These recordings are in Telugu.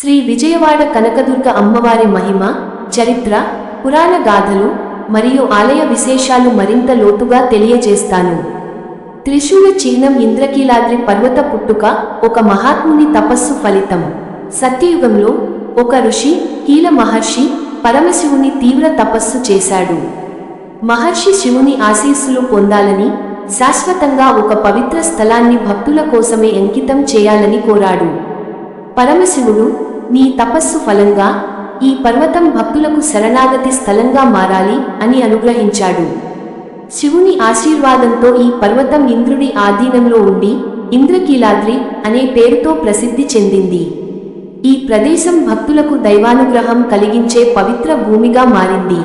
శ్రీ విజయవాడ కనకదుర్గ అమ్మవారి మహిమ చరిత్ర పురాణ గాథలు మరియు ఆలయ విశేషాలు మరింత లోతుగా తెలియజేస్తాను. త్రిశూల చిహ్నం ఇంద్రకీలాద్రి పర్వత పుట్టుక ఒక మహాత్ముని తపస్సు ఫలితం. సత్యయుగంలో ఒక ఋషి కీల మహర్షి పరమశివుని తీవ్ర తపస్సు చేశాడు. మహర్షి శివుని ఆశీస్సులు పొందాలని శాశ్వతంగా ఒక పవిత్ర స్థలాన్ని భక్తుల కోసమే అంకితం చేయాలని కోరాడు. పరమశివుడు నీ తపస్సు ఫలంగా ఈ పర్వతం భక్తులకు శరణాగతి స్థలంగా మారాలి అని అనుగ్రహించాడు. శివుని ఆశీర్వాదంతో ఈ పర్వతం ఇంద్రుడి ఆధీనంలో ఉండి ఇంద్రకీలాద్రి అనే పేరుతో ప్రసిద్ధి చెందింది. ఈ ప్రదేశం భక్తులకు దైవానుగ్రహం కలిగించే పవిత్ర భూమిగా మారింది.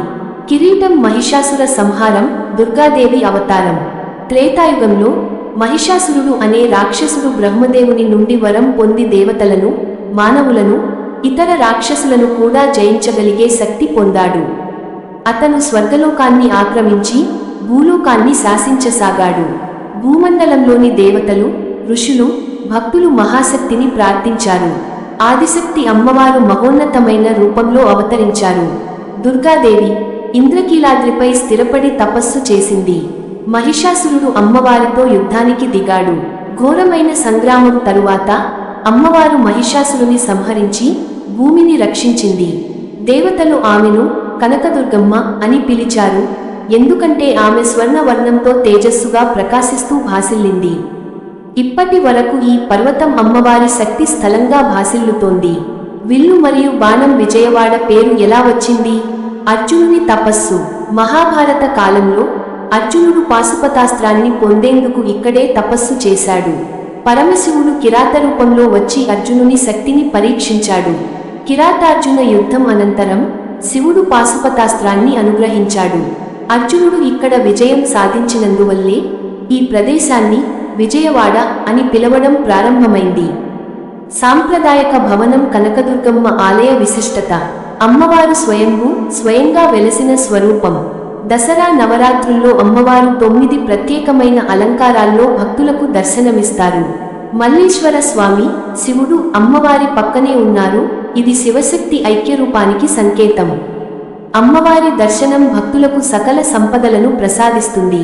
కిరీటం మహిషాసుర సంహారం దుర్గాదేవి అవతారం. త్రేతాయుగంలో మహిషాసురుడు అనే రాక్షసుడు బ్రహ్మదేవుని నుండి వరం పొంది దేవతలను మానవులను ఇతర రాక్షసులను కూడా జయించగలిగే శక్తి పొందాడు. అతను స్వర్గలోకాన్ని ఆక్రమించి భూలోకాన్ని శాసించసాగాడు. భూమండలంలోని దేవతలు ఋషులు భక్తులు మహాశక్తిని ప్రార్థించారు. ఆదిశక్తి అమ్మవారు మహోన్నతమైన రూపంలో అవతరించారు. దుర్గాదేవి ఇంద్రకీలాద్రిపై స్థిరపడి తపస్సు చేసింది. మహిషాసురుడు అమ్మవారితో యుద్ధానికి దిగాడు. ఘోరమైన సంగ్రామం తరువాత అమ్మవారు మహిషాసురుని సంహరించి భూమిని రక్షించింది. దేవతలు ఆమెను కనకదుర్గమ్మ అని పిలిచారు. ఎందుకంటే ఆమె స్వర్ణవర్ణంతో తేజస్సుగా ప్రకాశిస్తూ భాసిల్లింది. ఇప్పటి వరకు ఈ పర్వతం అమ్మవారి శక్తి స్థలంగా భాసిల్లుతోంది. విల్లు మరియు బాణం విజయవాడ పేరు ఎలా వచ్చింది? అర్జునుని తపస్సు. మహాభారత కాలంలో అర్జునుడు పాశుపతాస్త్రాన్ని పొందేందుకు ఇక్కడే తపస్సు చేశాడు. పరమశివుడు కిరాత రూపంలో వచ్చి అర్జునుని శక్తిని పరీక్షించాడు. కిరాతార్జున యుద్ధం అనంతరం శివుడు పాశుపతాస్త్రాన్ని అనుగ్రహించాడు. అర్జునుడు ఇక్కడ విజయం సాధించినందువల్లే ఈ ప్రదేశాన్ని విజయవాడ అని పిలవడం ప్రారంభమైంది. సాంప్రదాయక భవనం కనకదుర్గమ్మ ఆలయ విశిష్టత. అమ్మవారు స్వయంభూ స్వయంగా వెలసిన స్వరూపం. దసరా నవరాత్రుల్లో అమ్మవారు తొమ్మిది ప్రత్యేకమైన అలంకారాల్లో భక్తులకు దర్శనమిస్తారు. మల్లేశ్వర స్వామి శివుడు అమ్మవారి పక్కనే ఉన్నారు. ఇది శివశక్తి ఐక్యరూపానికి సంకేతం. అమ్మవారి దర్శనం భక్తులకు సకల సంపదలను ప్రసాదిస్తుంది.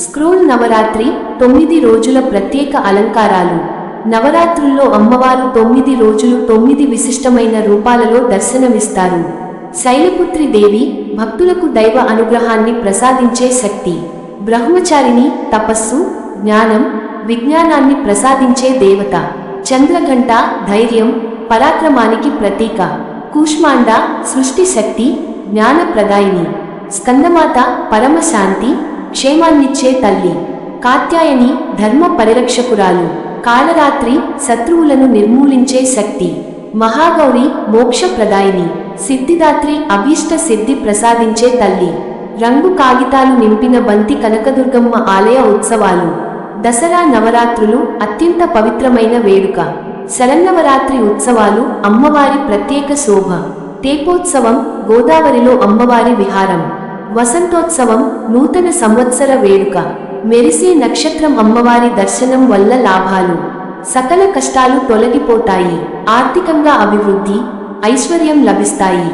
స్క్రోల్ నవరాత్రి తొమ్మిది రోజుల ప్రత్యేక అలంకారాలు. నవరాత్రుల్లో అమ్మవారు తొమ్మిది రోజులు తొమ్మిది విశిష్టమైన రూపాలలో దర్శనమిస్తారు. శైలపుత్రి దేవి భక్తులకు దైవ అనుగ్రహాన్ని ప్రసాదించే శక్తి. బ్రహ్మచారిణి తపస్సు జ్ఞానం విజ్ఞానాన్ని ప్రసాదించే దేవత. చంద్రఘంట ధైర్యం పరాక్రమానికి ప్రతీక. కూష్మాండ సృష్టి శక్తి జ్ఞానప్రదాయిని స్కందమాత పరమశాంతి క్షేమాన్నిచ్చే తల్లి. కాత్యాయని ధర్మ పరిరక్షకురాలు. కాలరాత్రి శత్రువులను నిర్మూలించే శక్తి. మహాగౌరి మోక్షప్రదాయిని. సిద్ధిదాత్రి అభీష్ట సిద్ధి ప్రసాదించే తల్లి. రంగు కాగితాలు నింపిన బంతి కనకదుర్గమ్మ ఆలయ ఉత్సవాలు. దసరా నవరాత్రులు అత్యంత పవిత్రమైన వేడుక. శరన్నవరాత్రి ఉత్సవాలు అమ్మవారి ప్రత్యేక శోభ. తేపోత్సవం గోదావరిలో అమ్మవారి విహారం. వసంతోత్సవం నూతన సంవత్సర వేడుక. మెరిసే నక్షత్రం అమ్మవారి దర్శనం వల్ల లాభాలు. సకల కష్టాలు తొలగిపోతాయి. ఆర్థికంగా అభివృద్ధి ఐశ్వర్యం లభిస్తాయి.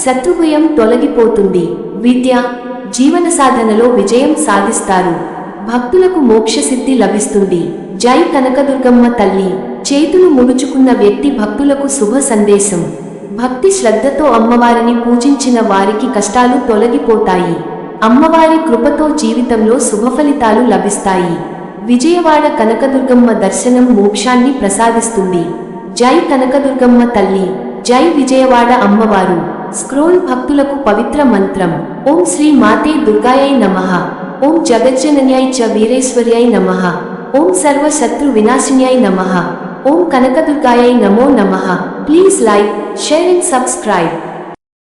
శత్రుభయం తొలగిపోతుంది. విద్య జీవన సాధనలో విజయం సాధిస్తారు. భక్తులకు మోక్షసిద్ధి లభిస్తుంది. జై కనకదుర్గమ్మ తల్లి. చేతులు ముడుచుకున్న వ్యక్తి భక్తులకు శుభ సందేశం. భక్తి శ్రద్ధతో అమ్మవారిని పూజించిన వారికి కష్టాలు తొలగిపోతాయి. అమ్మవారి కృపతో జీవితంలో శుభఫలితాలు లభిస్తాయి. విజయవాడ కనకదుర్గమ్మ దర్శనం మోక్షాన్ని ప్రసాదిస్తుంది. జై కనకదుర్గమ్మ తల్లి జై విజయవాడ అమ్మవారు. స్క్రోల్ భక్తులకు పవిత్ర మంత్రం. ఓం శ్రీ మాతే దుర్గాయై నమః. ఓం జగజ్జనన్యాయ్ చ వీరేశ్వర్యాయ్ నమః. ఓం సర్వ శత్రు వినాశిన్యాయ్ నమః. ఓం కనకదుర్గాయై నమో నమః. Please like share and subscribe.